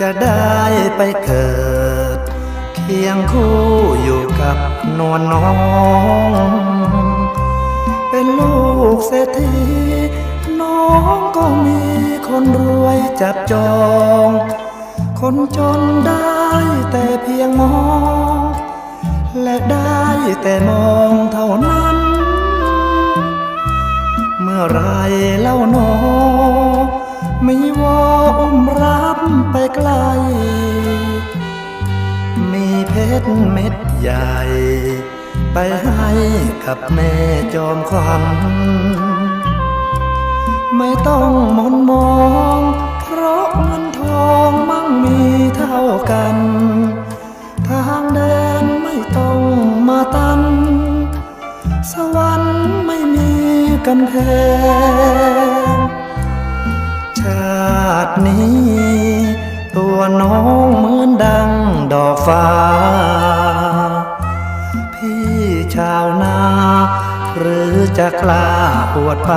จะได้ไปเกิด เคียงคู่อยู่กับนวลน้อง เป็นลูกเศรษฐีน้องก็มีคนรวยจับจอง คนจนได้แต่เพียงมอง และได้แต่มองเท่านั้น เมื่อไรเล่าหนอง ไม่วออุ้มรับไปไกล มีเพชรเม็ดใหญ่ ไปให้กับแม่จอมขวัญไม่ต้องมนมอง เพราะเงินทองมั่งมีเท่ากัน ทางเดินไม่ต้องมาตัน สวรรค์ไม่มีกำแพงาตินี้ ตัวน้องเหมือนดังดอกฟ้า พี่ชาวนา หรือจะกล้าปวดไป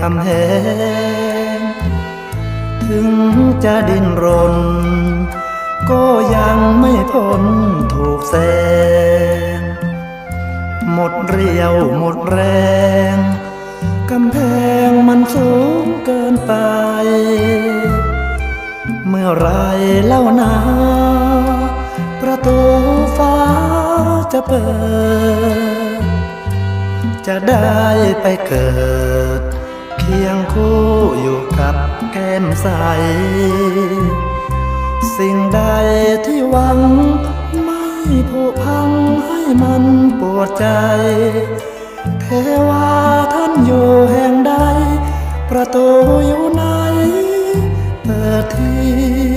คำแหงถึงจะดิ้นรน ก็ยังไม่พ้นถูกแสง หมดเรียวหมดแรงกำแพงมันสูงเกินไป เมื่อไรเล่านา ประตูฟ้าจะเปิด จะได้ไปเกิด เคียงคู่อยู่กับแก้มใส สิ่งใดที่หวัง ไม่ผุพังให้มันปวดใจ เทวาท่านอยู่แห่งใด ประตูอยู่ไหน เ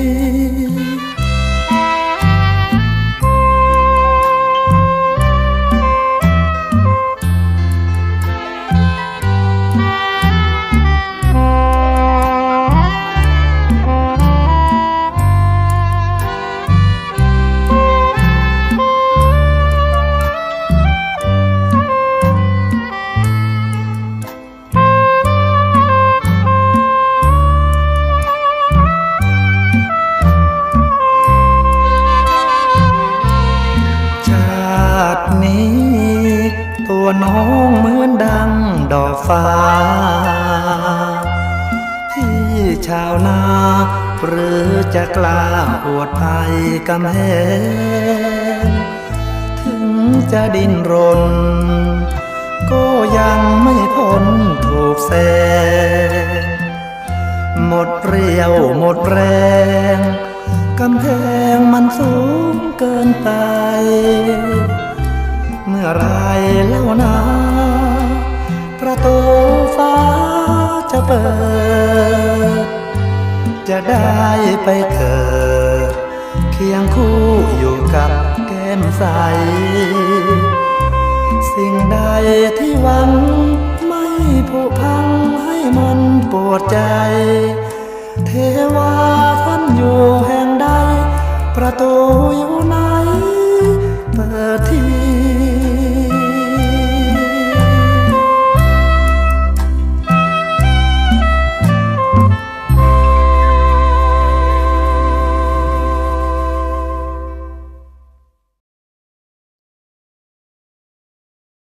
องเหมือนดังดอกฟ้าที่ชาวนา หรือจะกล้าปวดภัยกำแหงถึงจะดิ้นรน ก็ยังไม่พ้นถูกแสงหมดเรียวหมดแรงกำแพงมันสูงเกินไป เมื่อไรเล่านา ประตูฟ้าจะเปิด จะได้ไปเกิด เคียงคู่อยู่กับแก้มใส สิ่งใดที่หวังไม่ผุพังให้มันปวดใจ เทวาท่านอยู่แห่งใด ประตูอยู่ไหน เปิดที่